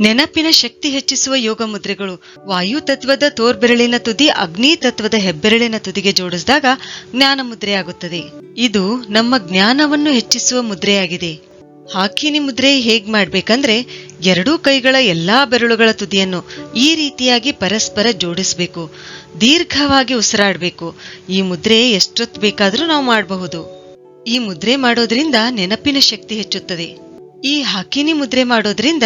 ನೆನಪಿನ ಶಕ್ತಿ ಹೆಚ್ಚಿಸುವ ಯೋಗ ಮುದ್ರೆಗಳು. ವಾಯು ತತ್ವದ ತೋರ್ಬೆರಳಿನ ತುದಿ ಅಗ್ನಿ ತತ್ವದ ಹೆಬ್ಬೆರಳಿನ ತುದಿಗೆ ಜೋಡಿಸಿದಾಗ ಜ್ಞಾನ ಮುದ್ರೆಯಾಗುತ್ತದೆ. ಇದು ನಮ್ಮ ಜ್ಞಾನವನ್ನು ಹೆಚ್ಚಿಸುವ ಮುದ್ರೆಯಾಗಿದೆ. ಹಾಕಿನಿ ಮುದ್ರೆ ಹೇಗ್ ಮಾಡ್ಬೇಕಂದ್ರೆ ಎರಡೂ ಕೈಗಳ ಎಲ್ಲಾ ಬೆರಳುಗಳ ತುದಿಯನ್ನು ಈ ರೀತಿಯಾಗಿ ಪರಸ್ಪರ ಜೋಡಿಸಬೇಕು. ದೀರ್ಘವಾಗಿ ಉಸಿರಾಡಬೇಕು. ಈ ಮುದ್ರೆ ಎಷ್ಟೊತ್ತು ಬೇಕಾದರೂ ನಾವು ಮಾಡಬಹುದು. ಈ ಮುದ್ರೆ ಮಾಡೋದ್ರಿಂದ ನೆನಪಿನ ಶಕ್ತಿ ಹೆಚ್ಚುತ್ತದೆ. ಈ ಹಕ್ಕಿನಿ ಮುದ್ರೆ ಮಾಡೋದ್ರಿಂದ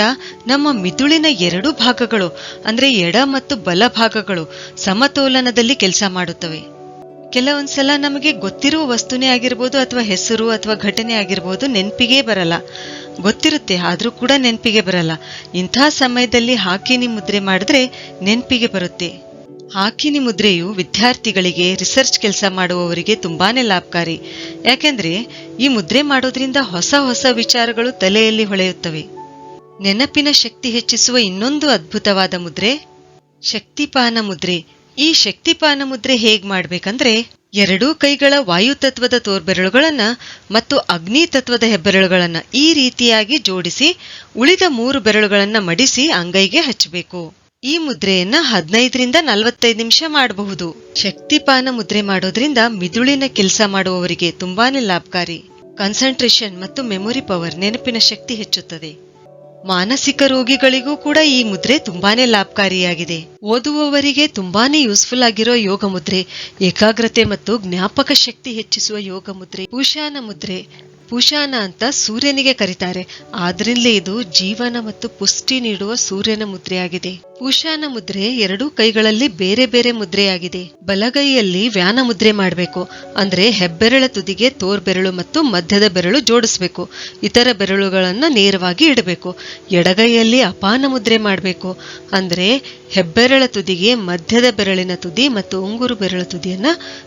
ನಮ್ಮ ಮಿದುಳಿನ ಎರಡು ಭಾಗಗಳು, ಅಂದ್ರೆ ಎಡ ಮತ್ತು ಬಲ ಭಾಗಗಳು, ಸಮತೋಲನದಲ್ಲಿ ಕೆಲಸ ಮಾಡುತ್ತವೆ. ಕೆಲವೊಂದ್ಸಲ ನಮಗೆ ಗೊತ್ತಿರುವ ವಸ್ತುನೇ ಆಗಿರ್ಬೋದು ಅಥವಾ ಹೆಸರು ಅಥವಾ ಘಟನೆ ಆಗಿರ್ಬೋದು ನೆನಪಿಗೆ ಬರಲ್ಲ. ಗೊತ್ತಿರುತ್ತೆ, ಆದ್ರೂ ಕೂಡ ನೆನಪಿಗೆ ಬರಲ್ಲ. ಇಂಥ ಸಮಯದಲ್ಲಿ ಹಾಕಿನಿ ಮುದ್ರೆ ಮಾಡಿದ್ರೆ ನೆನಪಿಗೆ ಬರುತ್ತೆ. ಹಾಕಿನಿ ಮುದ್ರೆಯು ವಿದ್ಯಾರ್ಥಿಗಳಿಗೆ, ರಿಸರ್ಚ್ ಕೆಲಸ ಮಾಡುವವರಿಗೆ ತುಂಬಾನೇ ಲಾಭಕಾರಿ. ಯಾಕೆಂದ್ರೆ ಈ ಮುದ್ರೆ ಮಾಡೋದ್ರಿಂದ ಹೊಸ ಹೊಸ ವಿಚಾರಗಳು ತಲೆಯಲ್ಲಿ ಹೊಳೆಯುತ್ತವೆ. ನೆನಪಿನ ಶಕ್ತಿ ಹೆಚ್ಚಿಸುವ ಇನ್ನೊಂದು ಅದ್ಭುತವಾದ ಮುದ್ರೆ, ಶಕ್ತಿಪಾನ ಮುದ್ರೆ. ಈ ಶಕ್ತಿಪಾನ ಮುದ್ರೆ ಹೇಗ್ ಮಾಡ್ಬೇಕಂದ್ರೆ, ಎರಡೂ ಕೈಗಳ ವಾಯುತತ್ವದ ತೋರ್ಬೆರಳುಗಳನ್ನ ಮತ್ತು ಅಗ್ನಿ ತತ್ವದ ಹೆಬ್ಬೆರಳುಗಳನ್ನ ಈ ರೀತಿಯಾಗಿ ಜೋಡಿಸಿ, ಉಳಿದ ಮೂರು ಬೆರಳುಗಳನ್ನ ಮಡಿಸಿ ಅಂಗೈಗೆ ಹಚ್ಚಬೇಕು. ಈ ಮುದ್ರೆಯನ್ನ ಹದಿನೈದರಿಂದ ನಲವತ್ತೈದು ನಿಮಿಷ ಮಾಡಬಹುದು. ಶಕ್ತಿಪಾನ ಮುದ್ರೆ ಮಾಡೋದ್ರಿಂದ ಮಿದುಳಿನ ಕೆಲಸ ಮಾಡುವವರಿಗೆ ತುಂಬಾನೇ ಲಾಭಕಾರಿ. ಕಾನ್ಸಂಟ್ರೇಷನ್ ಮತ್ತು ಮೆಮೊರಿ ಪವರ್ ನೆನಪಿನ ಶಕ್ತಿ ಹೆಚ್ಚುತ್ತದೆ. ಮಾನಸಿಕ ರೋಗಿಗಳಿಗೂ ಕೂಡ ಈ ಮುದ್ರೆ ತುಂಬಾನೇ ಲಾಭಕಾರಿಯಾಗಿದೆ. ಓದುವವರಿಗೆ ತುಂಬಾನೇ ಯೂಸ್ಫುಲ್ ಆಗಿರೋ ಯೋಗ ಮುದ್ರೆ, ಏಕಾಗ್ರತೆ ಮತ್ತು ಜ್ಞಾಪಕ ಶಕ್ತಿ ಹೆಚ್ಚಿಸುವ ಯೋಗ ಮುದ್ರೆ, ಪೂಷಾನ ಮುದ್ರೆ ಪೂಷಾನ ಅಂತ ಸೂರ್ಯನಿಗೆ ಕರೀತಾರೆ. ಆದ್ರಿಂದಲೇ ಇದು ಜೀವನ ಮತ್ತು ಪುಷ್ಟಿ ನೀಡುವ ಸೂರ್ಯನ ಮುದ್ರೆಯಾಗಿದೆ. ಪುಷಾನ ಮುದ್ರೆ ಎರಡೂ ಕೈಗಳಲ್ಲಿ ಬೇರೆ ಬೇರೆ ಮುದ್ರೆಯಾಗಿದೆ. ಬಲಗೈಯಲ್ಲಿ ವ್ಯಾನ ಮುದ್ರೆ ಮಾಡಬೇಕು. ಅಂದ್ರೆ ಹೆಬ್ಬೆರಳ ತುದಿಗೆ ತೋರ್ಬೆರಳು ಮತ್ತು ಮಧ್ಯದ ಬೆರಳು ಜೋಡಿಸ್ಬೇಕು. ಇತರ ಬೆರಳುಗಳನ್ನ ನೇರವಾಗಿ ಇಡಬೇಕು. ಎಡಗೈಯಲ್ಲಿ ಅಪಾನ ಮುದ್ರೆ ಮಾಡಬೇಕು. ಅಂದ್ರೆ ಹೆಬ್ಬೆರಳ ತುದಿಗೆ ಮಧ್ಯದ ಬೆರಳಿನ ತುದಿ ಮತ್ತು ಉಂಗುರು ಬೆರಳು ತುದಿಯನ್ನ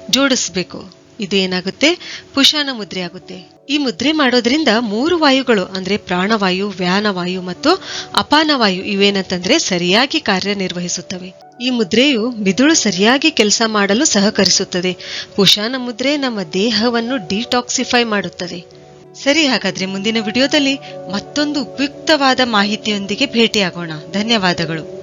ಜೋಡಿಸ್ಬೇಕು. ಇದು ಏನಾಗುತ್ತೆ? ಪುಷಾನ ಮುದ್ರೆ ಆಗುತ್ತೆ. ಈ ಮುದ್ರೆ ಮಾಡೋದ್ರಿಂದ ಮೂರು ವಾಯುಗಳು, ಅಂದ್ರೆ ಪ್ರಾಣವಾಯು, ವ್ಯಾನವಾಯು ಮತ್ತು ಅಪಾನವಾಯು ಇವೇನಂತಂದ್ರೆ ಸರಿಯಾಗಿ ಕಾರ್ಯನಿರ್ವಹಿಸುತ್ತವೆ. ಈ ಮುದ್ರೆಯು ಮಿದುಳು ಸರಿಯಾಗಿ ಕೆಲಸ ಮಾಡಲು ಸಹಕರಿಸುತ್ತದೆ. ಪುಷಾನ ಮುದ್ರೆ ನಮ್ಮ ದೇಹವನ್ನು ಡಿಟಾಕ್ಸಿಫೈ ಮಾಡುತ್ತದೆ. ಸರಿ, ಹಾಗಾದ್ರೆ ಮುಂದಿನ ವಿಡಿಯೋದಲ್ಲಿ ಮತ್ತೊಂದು ಉಪಯುಕ್ತವಾದ ಮಾಹಿತಿಯೊಂದಿಗೆ ಭೇಟಿಯಾಗೋಣ. ಧನ್ಯವಾದಗಳು.